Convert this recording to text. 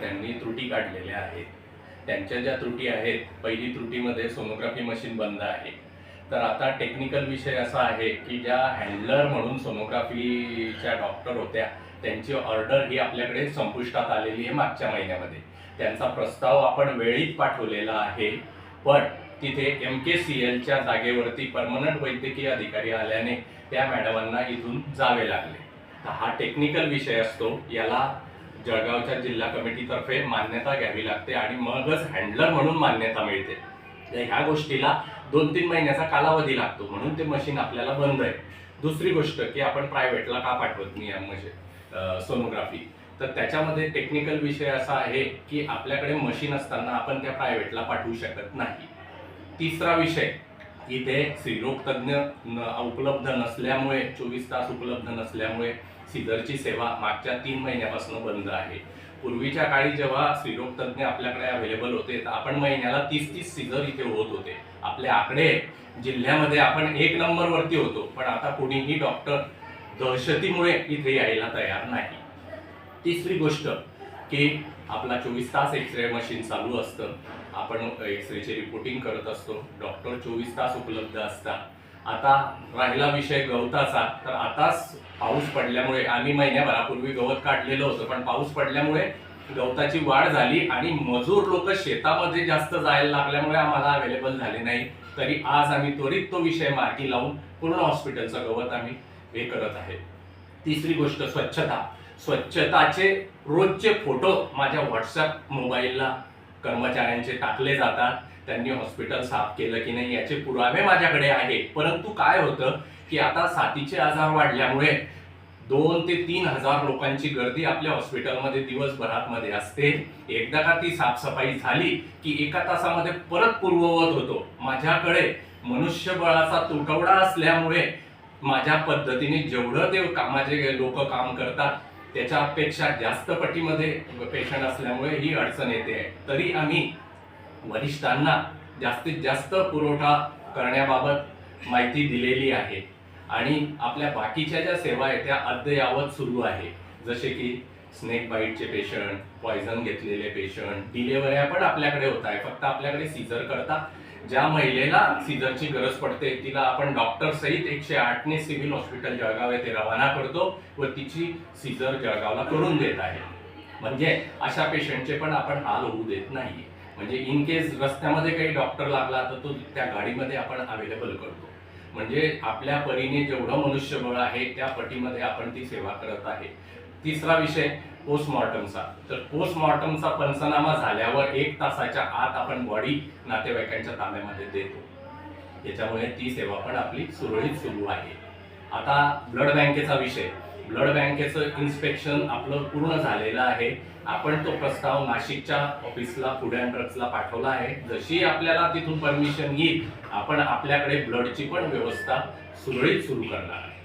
त्यांनी त्रुटी काढलेल्या आहेत. त्यांच्या ज्या त्रुटी आहेत पहिली त्रुटीमध्ये सोनोग्राफी मशीन बंद आहे. तर आता टेक्निकल विषय असा आहे की ज्या हँडलर म्हणून सोनोग्राफीच्या डॉक्टर होत्या त्यांची ऑर्डर ही आपल्याकडे संपुष्टात आलेली आहे मागच्या महिन्यामध्ये. त्यांचा प्रस्ताव आपण वेळीच पाठवलेला आहे पण तिथे एम के सी एलच्या जागेवरती परमनंट वैद्यकीय अधिकारी आल्याने त्या मॅडमांना इथून जावे लागले. तर हा टेक्निकल विषय असतो याला जळगावच्या जिल्हा कमिटीतर्फे मान्यता घ्यावी लागते आणि मगच हँडलर म्हणून मान्यता मिळते. तर ह्या गोष्टीला दोन तीन महिन्याचा कालावधी लागतो म्हणून ते मशीन आपल्याला बंद आहे. दुसरी गोष्ट की आपण प्रायव्हेटला का पाठवत नाही मशीन सोनोग्राफी? तर त्याच्यामध्ये टेक्निकल विषय असा आहे की आपल्याकडे मशीन असताना आपण त्या प्रायव्हेटला पाठवू शकत नाही. तिसरा विषय इथे स्त्रीरोगतज्ञ न- उपलब्ध नसल्यामुळे चोवीस तास उपलब्ध नसल्यामुळे सिझरची सेवा मागच्या तीन महिन्यापासून बंद आहे. पूर्वीच्या काळी जेव्हा स्त्रीरोगतज्ञ आपल्याकडे अवेलेबल होते तर आपण महिन्याला तीस तीस सिझर इथे होत होते. आपले आकडे जिल्ह्यामध्ये आपण एक नंबरवरती होतो पण आता कोणीही डॉक्टर दहशतीमुळे इथे यायला तयार नाही. तिसरी गोष्ट की आपला चोवीस तास एक्सरे मशीन चालू असतं. आपण एक्सरेचे रिपोर्टिंग करत असतो. डॉक्टर चोवीस तास उपलब्ध असतात. आता राहिला विषय गवताचा. तर आताच पाऊस पडल्यामुळे आम्ही महिन्याभरापूर्वी गवत काढलेलं होतं पण पाऊस पडल्यामुळे गवताची वाढ झाली आणि मजूर लोक शेतामध्ये जास्त जायला लागल्यामुळे आम्हाला अवेलेबल झाले नाही. तरी आज आम्ही त्वरित तो विषय मार्गी लावून पूर्ण हॉस्पिटलचं गवत आम्ही हे करत आहे. तिसरी गोष्ट स्वच्छता. स्वच्छताचे रोजचे फोटो माझ्या व्हॉट्सअप मोबाईलला कर्मचाऱ्यांचे टाकले जातात. त्यांनी हॉस्पिटल साफ केलं की नाही याचे पुरावे माझ्याकडे आहेत. परंतु काय होतं की आता साथीचे आजार वाढल्यामुळे दोन ते तीन हजार लोकांची गर्दी आपल्या हॉस्पिटलमध्ये दिवसभरात मध्ये असते. एकदा का ती साफसफाई झाली की एका तासामध्ये परत पूर्ववत होतो. माझ्याकडे मनुष्यबळाचा तुटवडा असल्यामुळे माझ्या पद्धतीने जेवढं ते कामाचे लोक काम करतात त्याच्यापेक्षा जास्त पटीमध्ये पेशंट असल्यामुळे ही अडचण येते. आहे तरी आम्ही वरिष्ठांना जास्तीत जास्त पुरवठा करण्याबाबत माहिती दिलेली आहे. आणि आपल्या बाकीच्या ज्या सेवा आहेत त्या अद्ययावत सुरू आहे. जसे की स्नेक बाईटचे पेशंट पॉयझन घेतलेले पेशंट डिलेवऱ्या पण आपल्याकडे होत आहे. फक्त आपल्याकडे सीझर करता ज्या महिलेला सीझरची गरज पडते तिला आपण डॉक्टर सहित एकशे आठने सिव्हिल हॉस्पिटल जळगाव येथे रवाना करतो व तिची सीझर जळगावला करून देत आहे. म्हणजे अशा पेशंटचे पण आपण हाल होऊ देत नाही म्हणजे इन केस रस्त्यामध्ये काही डॉक्टर लागला तर तो त्या गाडीमध्ये आपण अवेलेबल करतो. म्हणजे आपल्या परीने जेवढं मनुष्यबळ आहे त्या पटीमध्ये आपण ती सेवा करत आहे. तिसरा विषय पोस्टमॉर्टमचा तर पोस्टमॉर्टमचा पंचनामा झाल्यावर एक तासाच्या आत आपण बॉडी नातेवाईकांच्या ताब्यामध्ये देतो. याच्यामुळे ती सेवा पण आपली सुरळीत सुरू आहे. आता ब्लड बँकेचा विषय. ब्लड बँकेचं इन्स्पेक्शन आपलं पूर्ण झालेलं आहे. आपण तो प्रस्ताव नाशिकच्या ऑफिसला फूड अँड ड्रग्सला पाठवला आहे. जशी आपल्याला तिथून परमिशन येईल आपण आपल्याकडे ब्लडची पण व्यवस्था सुरळीत सुरू करणार आहे.